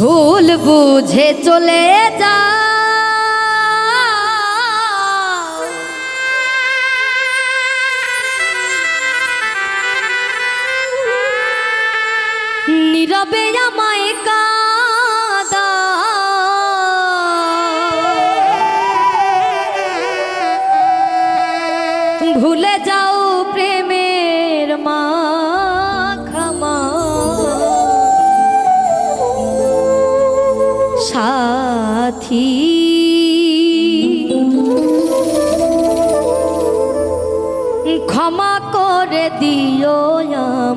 ভুল বুঝে চলে যা। নীরবে আমার সাথী। ক্ষমা করে দিও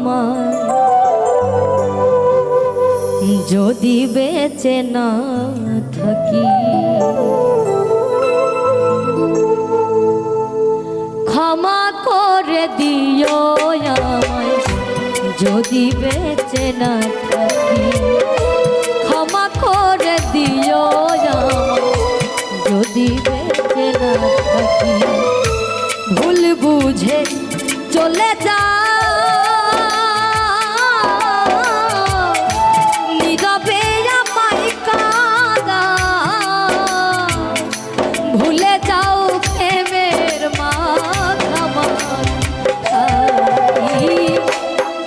আমার যদি বেঁচে না থাকি, ক্ষমা করে দিও আমায়। যদি বেঁচে না যদি বেঁচে না থাকি ভুল বুঝে চলে যা। নীরবে আমায় কাঁদা। ভুলে যাও প্রেমের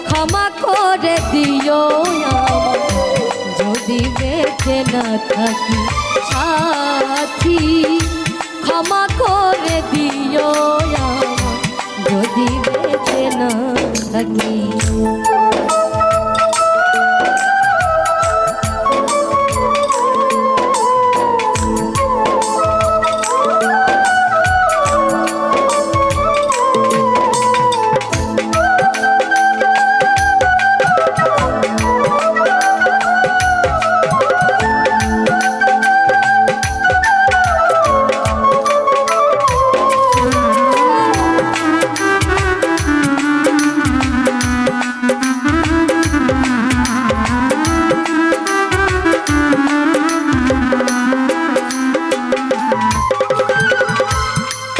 ক্ষমা করে দিও যদি বেঁচে না থাকি। সাথী ক্ষমা করে দিও যদি বেঁচে না থাকি।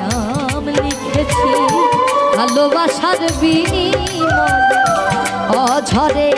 নাম লিখেছি ভালোবাসার বিনিময়। অঝরে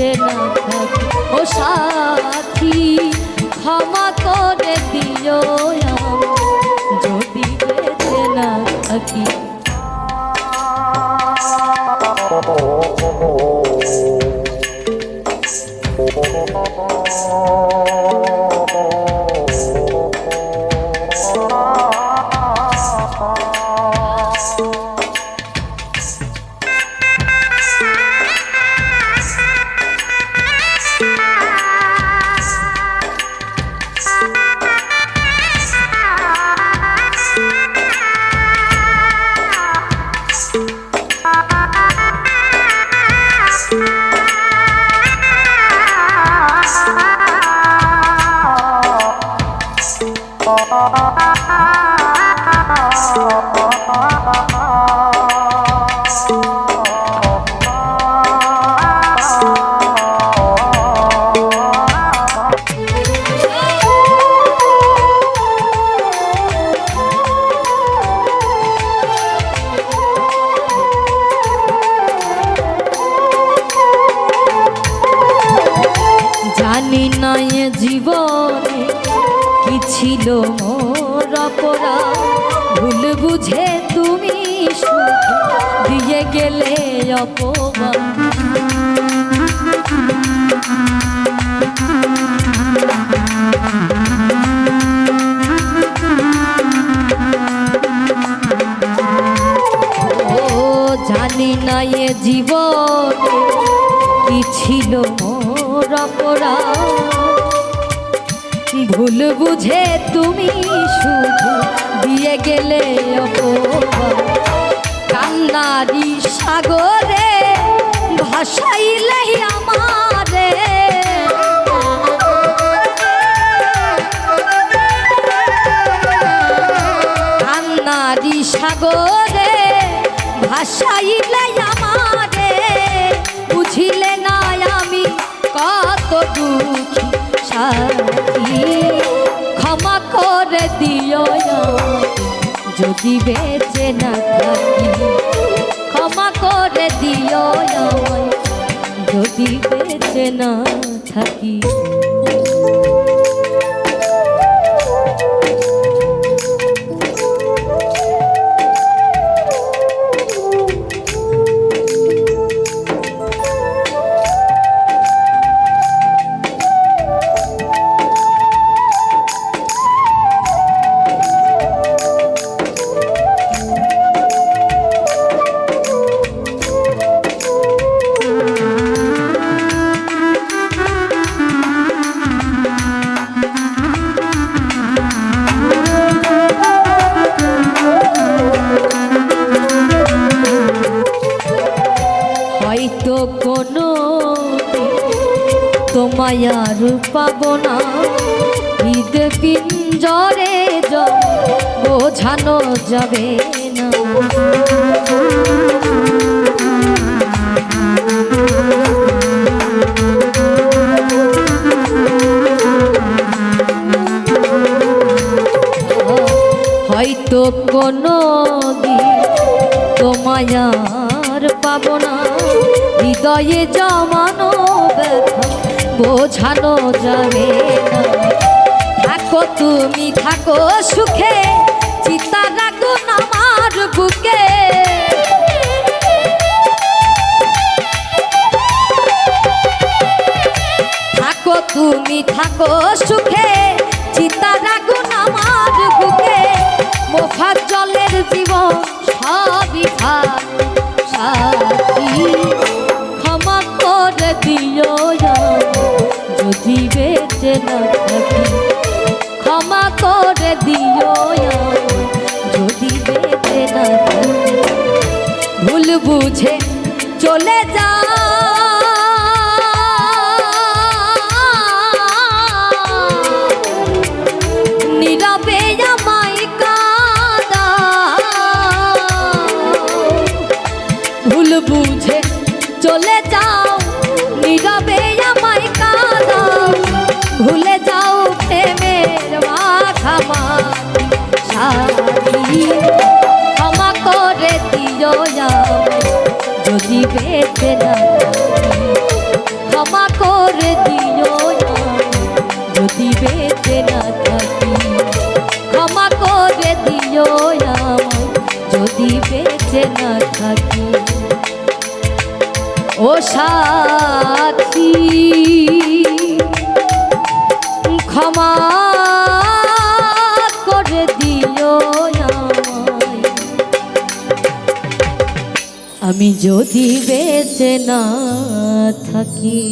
বেঁচে না থাক ও সাথী জীবনে কি ছিল মোর অপরা ভুল বুঝে তুমি দিয়ে গেলে অপমান। জানি না এ জীবনে কি ছিল মোর অপরাধ। ভুল বুঝে তুমি শুধু দিয়ে গেলে কান্নারি সাগরে ভাসাইলে আমারে। কান্নারি সাগরে ভাসাইলে যদি বেঁচে না থাকি ক্ষমা করে দিও যদি বেঁচে না থাকি তোমায় আর পাবো না ঈদ পিঞ্জরে বোঝানো যাবে না। হয়তো কোনো দিন তোমায় আর পাবো না। হৃদয়ে ব্যথা বোঝানো যাবে থাকো তুমি থাকো সুখে চিতা রাখো আমার বুকে। থাকো তুমি থাকো সুখে চলে যাও, নীরবে আমায় কাঁদাও। ভুলে যাও প্রেমের মাখামা সাথী ক্ষমা করে দিও যদি বেঁচে না। ক্ষমা করে দিও যদি বেঁচে না থাকি। ক্ষমা করে দিও যদি বেঁচে না থাকি। সাথী ক্ষমা করে দিও আমি যদি বেঁচে না থাকি